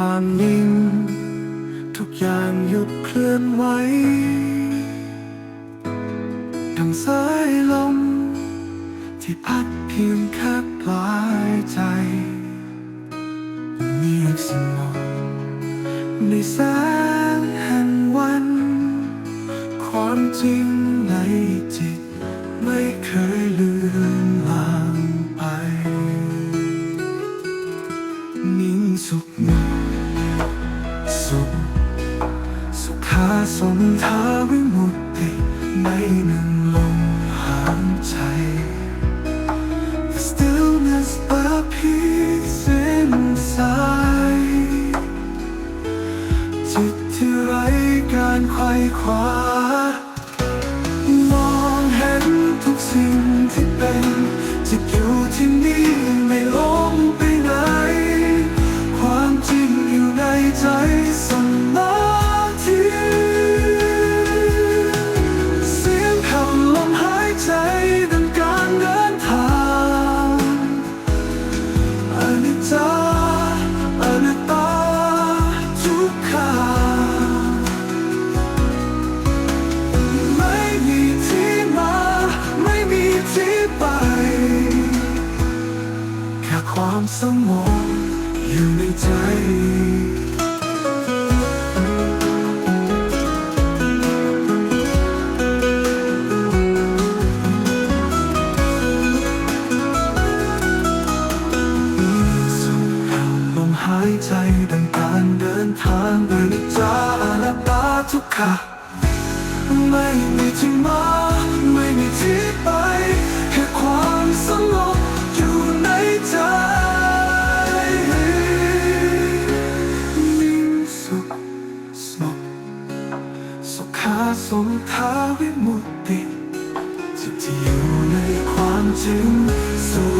ความนิ่ง ทุกอย่างหยุดเคลื่อนไหวดังสายลม ที่พัดเพียงแค่ปลายใจเงียบสงบในแสงแห่งวัน ความจริงในจิตไม่เคยเลือ สมทาวิมุตติในหนึ่งลมหายใจ The stillness a peace inside จิตที่ไร้การไขว่คว้า ค่ความสงอยู่ในใจสุขลมหายใจดังการเดินทางเดินจาอนัตตาทุกขะไม่มีที่มาาสมทาวิมุตติจิตที่อยู่ในความจริงสู่